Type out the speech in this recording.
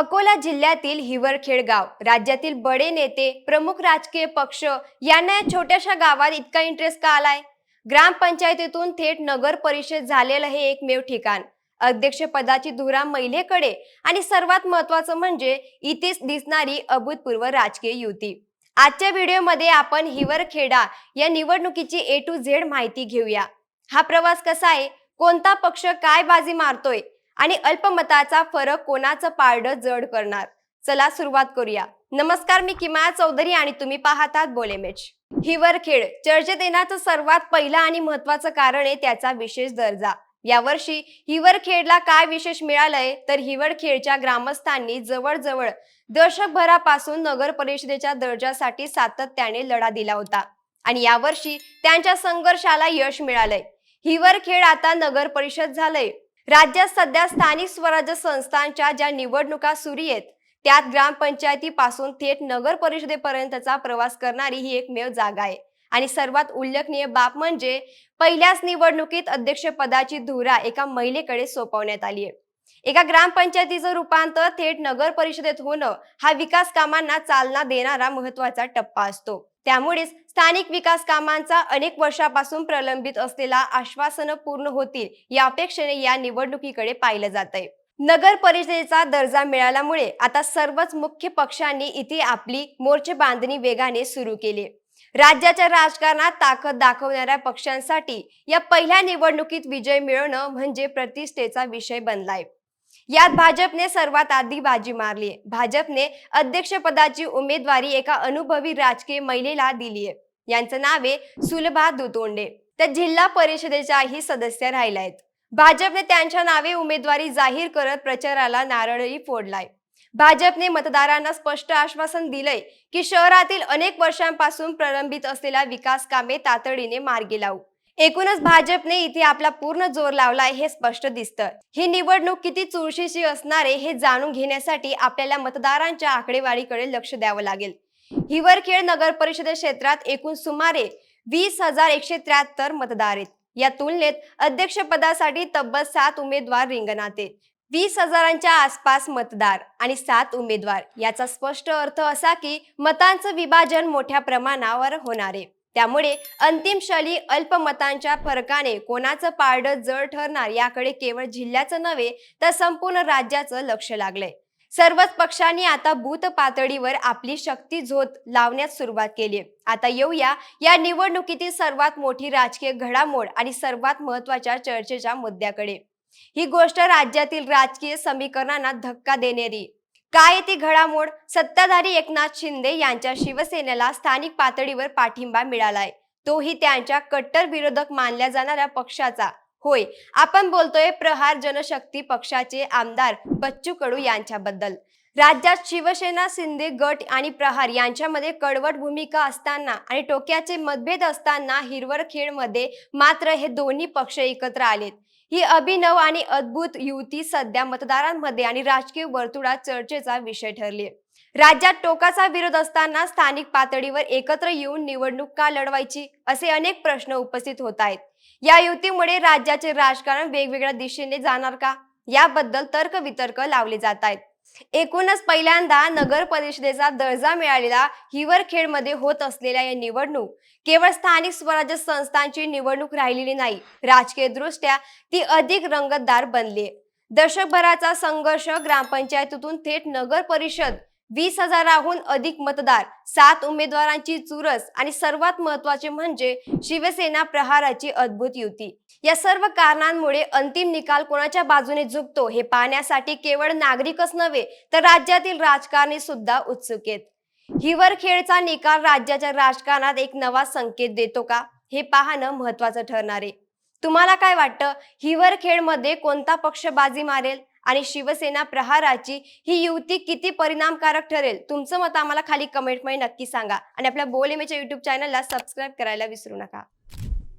अकोला जिल्ह्यातील हिवरखेड गाव. राज्यातील बडे नेते प्रमुख राजकीय पक्ष यांना या छोट्याशा गावात इतका इंटरेस्ट का आलाय? ग्रामपंचायतीतून थेट नगर परिषद झालेलं हे एकमेव ठिकाण. अध्यक्षपदाची धुरा महिलेकडे आणि सर्वात महत्वाचं म्हणजे इथेच दिसणारी अभूतपूर्व राजकीय युती. आजच्या व्हिडिओमध्ये आपण हिवरखेडा या निवडणुकीची ए टू झेड माहिती घेऊया. हा प्रवास कसा आहे? कोणता पक्ष काय बाजी मारतोय? आणि अल्पमताचा फरक कोणाचं पारडं जड करणार? चला सुरुवात करूया. नमस्कार मी किमाया चौधरी आणि तुम्ही पाहतात बोलेमेच हिवरखेड चर्चेत येण्याचं सर्वात पहिलं आणि महत्वाचं कारण आहे त्याचा विशेष दर्जा. यावर्षी हिवरखेडला काय विशेष मिळालंय? तर हिवरखेडच्या ग्रामस्थांनी जवळजवळ दशकभरापासून नगर परिषदेच्या दर्जासाठी सातत्याने लढा दिला होता. आणि यावर्षी त्यांच्या संघर्षाला यश मिळालंय. हिवरखेड आता नगर परिषद झालंय. राज्यात सध्या स्थानिक स्वराज्य संस्थांच्या ज्या निवडणुका सुरू आहेत त्यात ग्रामपंचायतीपासून थेट नगर परिषदेपर्यंतचा प्रवास करणारी ही एकमेव जागा आहे. आणि सर्वात उल्लेखनीय बाब म्हणजे पहिल्याच निवडणुकीत अध्यक्षपदाची धुरा एका महिलेकडे सोपवण्यात आली आहे. एका ग्रामपंचायतीचं रूपांतर थेट नगर परिषदेत होणं हा विकास कामांना चालना देणारा महत्त्वाचा टप्पा असतो. त्यामुळेच स्थानिक विकास कामांचा अनेक वर्षापासून प्रलंबित असलेला आश्वासनं पूर्ण होतील या अपेक्षेने या निवडणुकीकडे पाहिलं जात आहे नगर परिषदेचा दर्जा मिळाल्यामुळे आता सर्वच मुख्य पक्षांनी इथे आपली मोर्चे बांधणी वेगाने सुरू केली. राज्याच्या राजकारणात ताकद दाखवणाऱ्या पक्षांसाठी या पहिल्या निवडणुकीत विजय मिळवणं म्हणजे प्रतिष्ठेचा विषय बनलाय. यात भाजपने सर्वात आधी बाजी मारली भाजपने अध्यक्षपदाची उमेदवारी एका अनुभवी राजकीय महिलेला दिली आहे. यांचं नाव आहे सुलभा दुतोंडे. त्या जिल्हा परिषदेच्याही सदस्य राहिल्या आहेत. भाजपने त्यांच्या नावे उमेदवारी जाहीर करत प्रचाराला नारळही फोडलाय. भाजपने मतदारांना स्पष्ट आश्वासन दिलंय की शहरातील अनेक वर्षांपासून प्रलंबित असलेल्या विकास कामे तातडीने मार्गी लावू. एकूणच भाजपने इथे आपला पूर्ण जोर लावलाय हे स्पष्ट दिसतं ही निवडणूक किती चुरशीची असणारे हे जाणून घेण्यासाठी आपल्याला मतदारांच्या आकडेवारीकडे लक्ष द्यावं लागेल. हिवरखेड नगर परिषद क्षेत्रात एकूण सुमारे वीस हजार एकशे त्र्याहत्तर मतदार आहेत. या तुलनेत अध्यक्षपदासाठी तब्बल सात उमेदवार रिंगणात आहेत. वीस हजारांच्या आसपास मतदार आणि सात उमेदवार. याचा स्पष्ट अर्थ असा की मतांचं विभाजन मोठ्या प्रमाणावर होणार आहे. त्यामुळे अंतिम शैली अल्पमतांच्या फरकाने कोणाचं पारडं जड ठरणार याकडे केवळ जिल्ह्याचं नव्हे तर संपूर्ण राज्याचं लक्ष लागलंय. सर्वच पक्षांनी आता बूथ पातळीवर आपली शक्ती झोत लावण्यास सुरुवात केली आता येऊया या निवडणुकीतील सर्वात मोठी राजकीय घडामोड आणि सर्वात महत्त्वाच्या चर्चेच्या मुद्द्याकडे. ही गोष्ट राज्यातील राजकीय समीकरणांना धक्का देणारी काय ती घडामोड? सत्ताधारी एकनाथ शिंदे यांच्या शिवसेनेला स्थानिक पातळीवर पाठिंबा मिळालाय. तोही त्यांच्या कट्टर विरोधक मानल्या जाणाऱ्या पक्षाचा. होय आपण बोलतोय प्रहार जनशक्ती पक्षाचे आमदार बच्चू कडू यांच्याबद्दल. राज्यात शिवसेना शिंदे गट आणि प्रहार यांच्यामध्ये कडवट भूमिका असताना आणि टोक्याचे मतभेद असताना हिरवरखेडमध्ये मात्र हे दोन्ही पक्ष एकत्र आलेत. ही अभिनव आणि अद्भुत युती सध्या मतदारांमध्ये आणि राजकीय वर्तुळात चर्चेचा विषय ठरली राज्यात टोकाचा विरोध असताना स्थानिक पातळीवर एकत्र येऊन निवडणूक का लढवायची असे अनेक प्रश्न उपस्थित होत आहेत. या युतीमुळे राज्याचे राजकारण वेगवेगळ्या दिशेने जाणार का? याबद्दल तर्कवितर्क लावले जात आहेत. एकूणच पहिल्यांदा नगर परिषदेचा दर्जा मिळालेला हिवरखेडमध्ये होत असलेल्या या निवडणूक केवळ स्थानिक स्वराज्य संस्थांची निवडणूक राहिलेली नाही राजकीय दृष्ट्या ती अधिक रंगतदार बनली. दशकभराचा संघर्ष ग्रामपंचायतीतून थेट नगर परिषद वीस हजाराहून अधिक मतदार सात उमेदवारांची चुरस आणि सर्वात महत्त्वाचे म्हणजे शिवसेना प्रहाराची अद्भुत युती. या सर्व कारणांमुळे अंतिम निकाल कोणाच्या बाजूने झुकतो हे पाहण्यासाठी केवळ नागरिकच नव्हे तर राज्यातील राजकारणी सुद्धा उत्सुक आहेत. हिवरखेडचा निकाल राज्याच्या राजकारणात एक नवा संकेत देतो का? हे पाहणं महत्वाचं ठरणार आहे. तुम्हाला काय वाटतं? हिवरखेडमध्ये कोणता पक्ष बाजी मारेल? आणि शिवसेना प्रहाराची ही युती किती परिणामकारक ठरेल? तुमचं मत आम्हाला खाली कमेंटमध्ये नक्की सांगा. आणि आपल्या बोल इमेच्या युट्यूब चॅनलला सबस्क्राईब करायला विसरू नका.